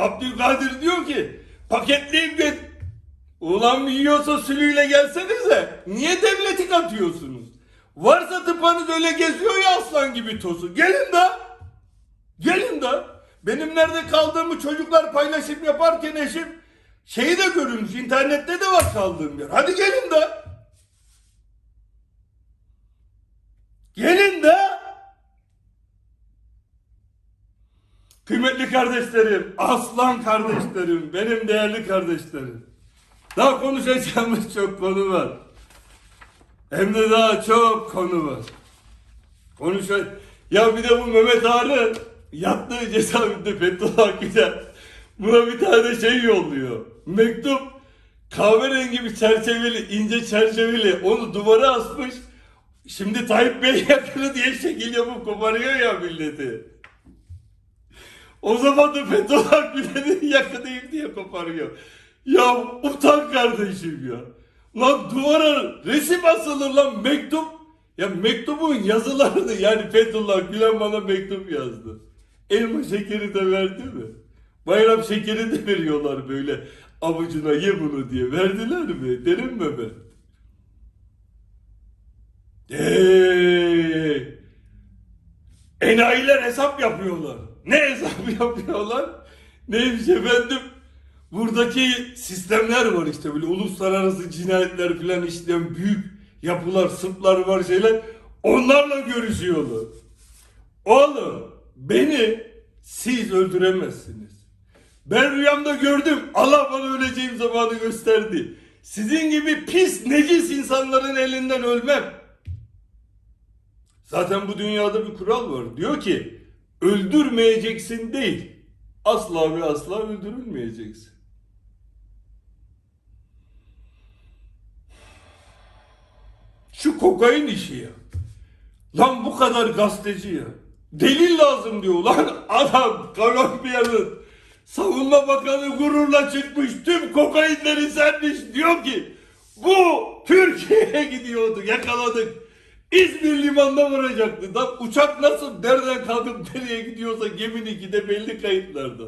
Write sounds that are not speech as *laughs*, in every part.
Abdülkadir diyor ki paketleyip gel. Ulan yiyorsa sülüyle gelsenize. Niye devleti katıyorsunuz? Varsa tıpanız öyle geziyor ya aslan gibi tozu. Gelin de. Gelin de. Benim nerede kaldığımı çocuklar paylaşım yaparken eşim şeyi de görünmüş. internette de var kaldığım yer. Hadi. Gelin de. Kıymetli kardeşlerim, aslan kardeşlerim, benim değerli kardeşlerim. Daha konuşacağımız *laughs* çok konu var. Hem de daha çok konu var. Konuşa... Ya bir de bu Mehmet Ağrı yattığı cezaevinde Fethullah Gülen buna bir tane şey yolluyor. Mektup kahverengi bir çerçeveli, ince çerçeveli onu duvara asmış. Şimdi Tayyip Bey *laughs* yakını diye şekil yapıp koparıyor ya milleti. O zaman da Fethullah Gülen'in yakınıyım diye koparıyor. Ya utan kardeşim ya. Lan duvara resim asılır lan mektup. Ya mektubun yazılarını yani Fethullah Gülen bana mektup yazdı. Elma şekeri de verdi mi? Bayram şekeri de veriyorlar böyle avucuna ye bunu diye. Verdiler mi? Derim mi ben? Eee Enayiler hesap yapıyorlar. Ne hesap yapıyorlar? Neymiş efendim? Buradaki sistemler var işte böyle uluslararası cinayetler filan işleyen büyük yapılar, sırtlar var şeyler. Onlarla görüşüyorlar. Oğlum beni siz öldüremezsiniz. Ben rüyamda gördüm. Allah bana öleceğim zamanı gösterdi. Sizin gibi pis, necis insanların elinden ölmem. Zaten bu dünyada bir kural var. Diyor ki öldürmeyeceksin değil. Asla ve asla öldürülmeyeceksin. Şu kokain işi ya. Lan bu kadar gazeteci ya. Delil lazım diyor. Lan adam Kolombiya'nın savunma bakanı gururla çıkmış. Tüm kokainleri sermiş. Diyor ki bu Türkiye'ye gidiyordu. Yakaladık. İzmir limanına varacaktı. Lan uçak nasıl nereden kalkıp nereye gidiyorsa geminin de belli kayıtlarda.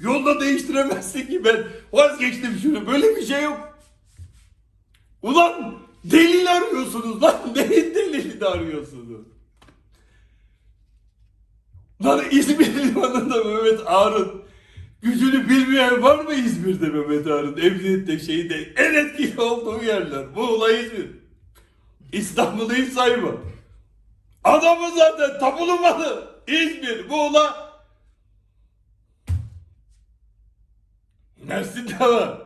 Yolda değiştiremezsin ki ben vazgeçtim şunu. Böyle bir şey yok. Ulan delil arıyorsunuz lan. *laughs* Neyin delilini arıyorsunuz? Lan İzmir limanında Mehmet Ağar'ın gücünü bilmeyen var mı İzmir'de Mehmet Ağar'ın emniyette şeyde en etkili olduğu yerler. Muğla İzmir. İstanbul'u hiç sayma. Adamı zaten tapulu malı. İzmir, Muğla. Mersin'de var.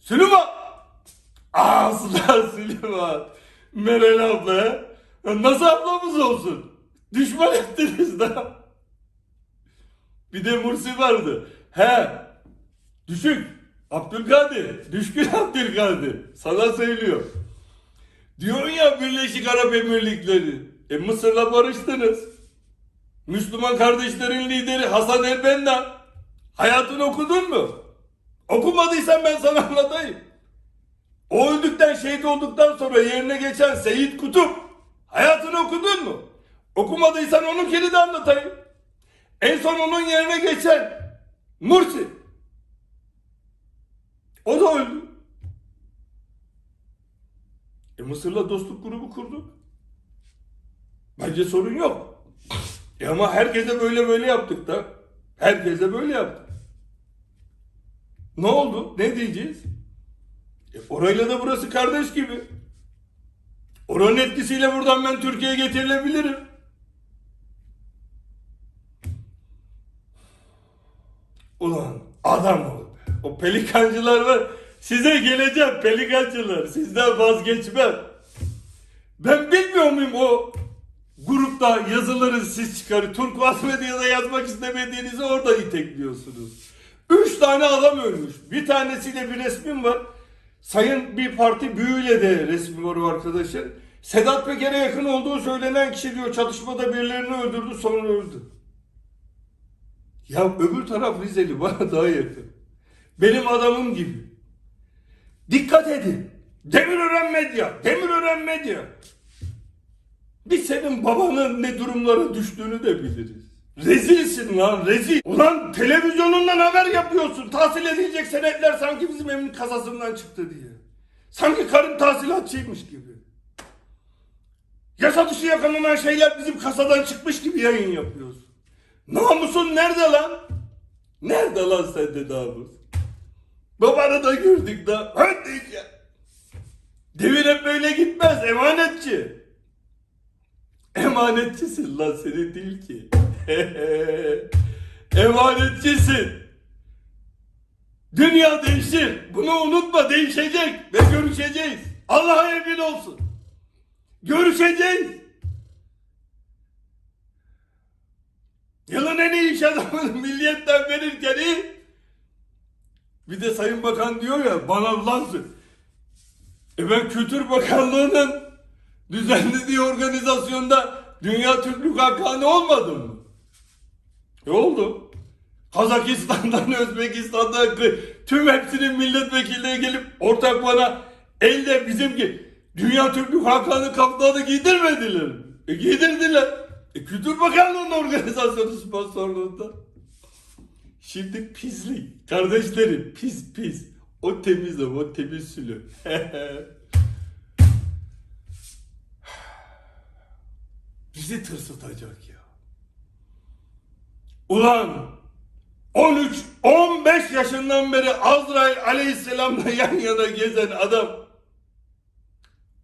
Süleyman. Asla *laughs* Süleyman. Meral abla Nasıl ablamız olsun? Düşman ettiniz daha. Bir de Mursi vardı. He. Düşük. Abdülkadir. Düşkün Abdülkadir. Sana söylüyor. Diyorsun ya Birleşik Arap Emirlikleri. E Mısır'la barıştınız. Müslüman kardeşlerin lideri Hasan el-Benna. Hayatını okudun mu? Okumadıysan ben sana anlatayım. O öldükten şehit olduktan sonra yerine geçen Seyit Kutup. Hayatını okudun mu? Okumadıysan onunkini de anlatayım. En son onun yerine geçen Mursi. O da öldü. E Mısır'la dostluk grubu kurduk. Bence sorun yok. E ama herkese böyle böyle yaptık da. Herkese böyle yaptık. Ne oldu? Ne diyeceğiz? E orayla da burası kardeş gibi. Oranın etkisiyle buradan ben Türkiye'ye getirilebilirim. Ulan adam ol. O pelikancılar var. Size geleceğim pelikancılar. Sizden vazgeçmem. Ben bilmiyor muyum o grupta yazıları siz çıkarı Turkuaz Medya'da yazmak istemediğinizi orada itekliyorsunuz. Üç tane adam ölmüş. Bir tanesiyle bir resmim var. Sayın bir parti büyüyle de resmi var o arkadaşın. Sedat Peker'e yakın olduğu söylenen kişi diyor çatışmada birilerini öldürdü sonra öldü. Ya öbür taraf Rizeli bana daha yakın. Benim adamım gibi. Dikkat edin. Demirören medya, Demirören medya. Biz senin babanın ne durumlara düştüğünü de biliriz. Rezilsin lan rezil. Ulan televizyonundan haber yapıyorsun. Tahsil edilecek senetler sanki bizim evin kasasından çıktı diye. Sanki karın tahsilatçıymış gibi. Yasa dışı yakalanan şeyler bizim kasadan çıkmış gibi yayın yapıyorsun. Namusun nerede lan? Nerede lan sende namus? Babanı da gördük da. Hadi ya. Devir hep böyle gitmez emanetçi. Emanetçisin lan senin değil ki. *laughs* Emanetçisin. Dünya değişir. Bunu unutma değişecek ve görüşeceğiz. Allah'a emin olsun. Görüşeceğiz. Yılın en iyi iş adamını *laughs* milliyetten verirken iyi. Bir de Sayın Bakan diyor ya bana lan E ben Kültür Bakanlığı'nın düzenlediği organizasyonda Dünya Türklük Hakanı olmadım mı? E oldu. Kazakistan'dan, *laughs* Özbekistan'dan tüm hepsinin milletvekilleri gelip ortak bana elde bizimki Dünya Türklük Hakanı kaptanı giydirmediler. E giydirdiler. E Kültür Bakanlığı'nın organizasyonu sponsorluğunda. Şimdi pislik. Kardeşlerim pis pis. O temiz o, temiz sülü. *laughs* Bizi tırsıtacak ya. Ulan 13 15 yaşından beri Azrail Aleyhisselam'la yan yana gezen adam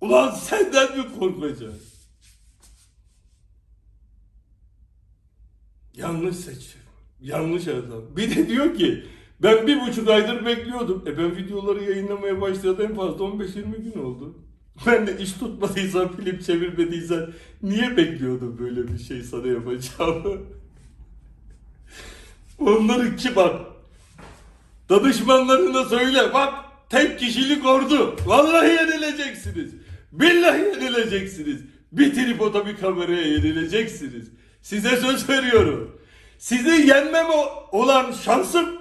Ulan senden mi korkacak? Yanlış seçim. Yanlış adam. Bir de diyor ki ben bir buçuk aydır bekliyordum. E ben videoları yayınlamaya başladım en fazla 15-20 gün oldu. Ben de iş tutmadıysan, film çevirmediysen niye bekliyordum böyle bir şey sana yapacağımı? Onları ki bak. Danışmanlarına söyle bak tek kişilik ordu. Vallahi yenileceksiniz. Billahi yenileceksiniz. Bir tripoda bir kameraya yenileceksiniz. Size söz veriyorum. Sizi yenmem olan şansım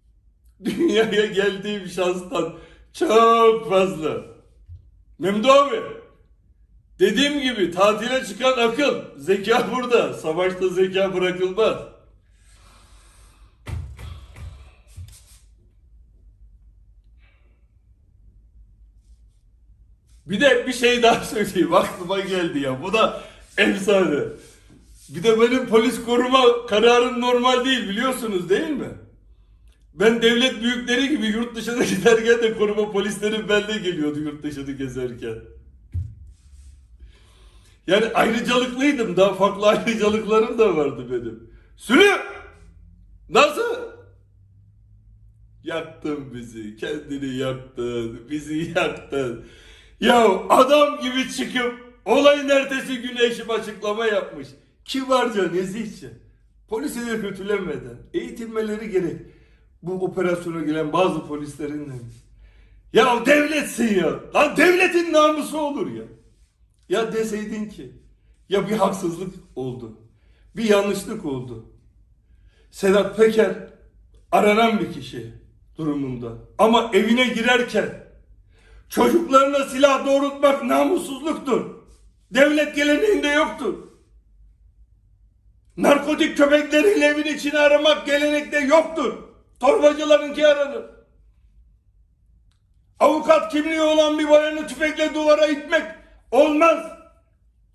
*laughs* dünyaya geldiğim şanstan çok fazla. Memdu abi. Dediğim gibi tatile çıkan akıl, zeka burada. Savaşta zeka bırakılmaz. Bir de bir şey daha söyleyeyim. Aklıma geldi ya. Bu da efsane. Bir de benim polis koruma kararım normal değil biliyorsunuz değil mi? Ben devlet büyükleri gibi yurt dışına *laughs* giderken de koruma polislerim benimle geliyordu yurt dışını gezerken. Yani ayrıcalıklıydım. Daha farklı *laughs* ayrıcalıklarım da vardı benim. Sülü! Nasıl? Yaktın bizi. Kendini yaktın. Bizi yaktın. Ya adam gibi çıkıp olayın ertesi günü eşim açıklama yapmış. Kibarca, nezihçe. Polisi de kötülemeden eğitilmeleri gerek. Bu operasyona gelen bazı polislerin. Ya devletsin ya. Lan devletin namusu olur ya. Ya deseydin ki ya bir haksızlık oldu. Bir yanlışlık oldu. Sedat Peker aranan bir kişi durumunda. Ama evine girerken çocuklarına silah doğrultmak namussuzluktur. Devlet geleneğinde yoktur. Narkotik köpeklerin evin içine aramak gelenekte yoktur. Torbacılarınki aranır. Avukat kimliği olan bir bayanı tüfekle duvara itmek olmaz.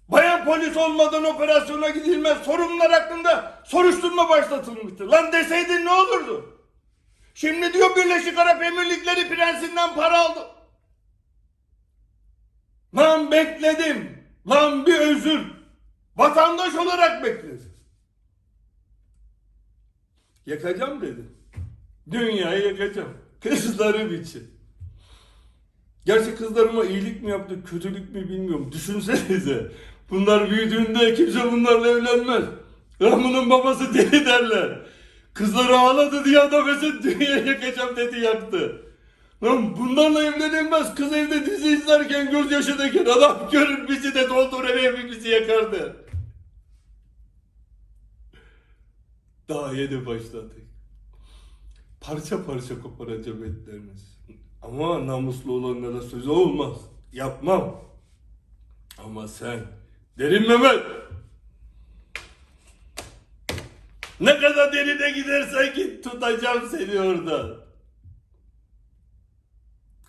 Bayan polis olmadan operasyona gidilmez. Sorunlar hakkında soruşturma başlatılmıştır. Lan deseydin ne olurdu? Şimdi diyor Birleşik Arap Emirlikleri prensinden para aldı. Lan bekledim. Lan bir özür. Vatandaş olarak bekledim. Yakacağım dedi. Dünyayı yakacağım. Kızlarım için. Gerçi kızlarıma iyilik mi yaptı, kötülük mü bilmiyorum. Düşünsenize. Bunlar büyüdüğünde kimse bunlarla evlenmez. Rahman'ın babası deli derler. Kızları ağladı diye adam mesela dünyayı yakacağım dedi yaktı. Lan bunlarla evlenilmez. Kız evde dizi izlerken gözyaşı döker. Adam görür bizi de doldurur evimizi yakardı. Daha yeni başladık. Parça parça koparacağım etlerinizi. Ama namuslu olanlara sözü olmaz. Yapmam. Ama sen, Derin Mehmet. Ne kadar derine gidersen git tutacağım seni orada.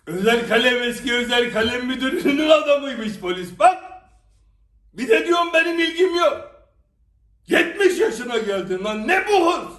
Özel kalem eski özel kalem müdürünün adamıymış polis bak. Bir de diyorum benim ilgim yok. 70 yaşına geldin lan ne bu hırs?